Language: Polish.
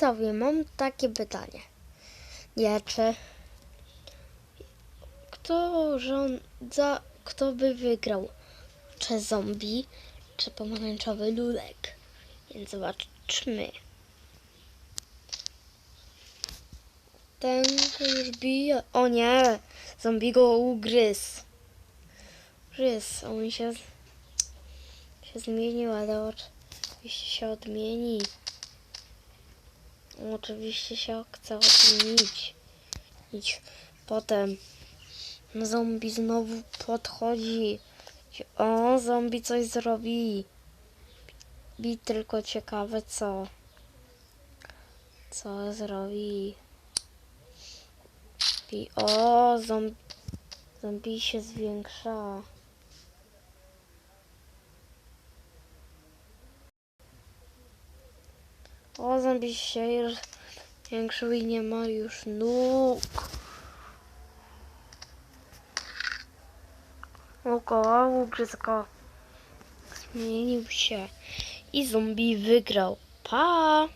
Widzowie, mam takie pytanie. Nie, czy kto rządza, kto by wygrał? Czy zombie, czy pomarańczowy lulek? Więc zobaczmy. Ten już bije. O nie! Zombie go ugryzł. Gryzł. On się, się zmienił, ale oczywiście się odmieni. Oczywiście się chce odmienić. Idź. Potem zombie znowu podchodzi. O, zombie coś zrobi. Bi tylko ciekawe co. Co zrobi. Bi o, zombie, zombie się zwiększa. O, zombie się już zwiększył i nie ma już nóg. Oko, ugryzł go. Zmienił się. I zombie wygrał. Pa!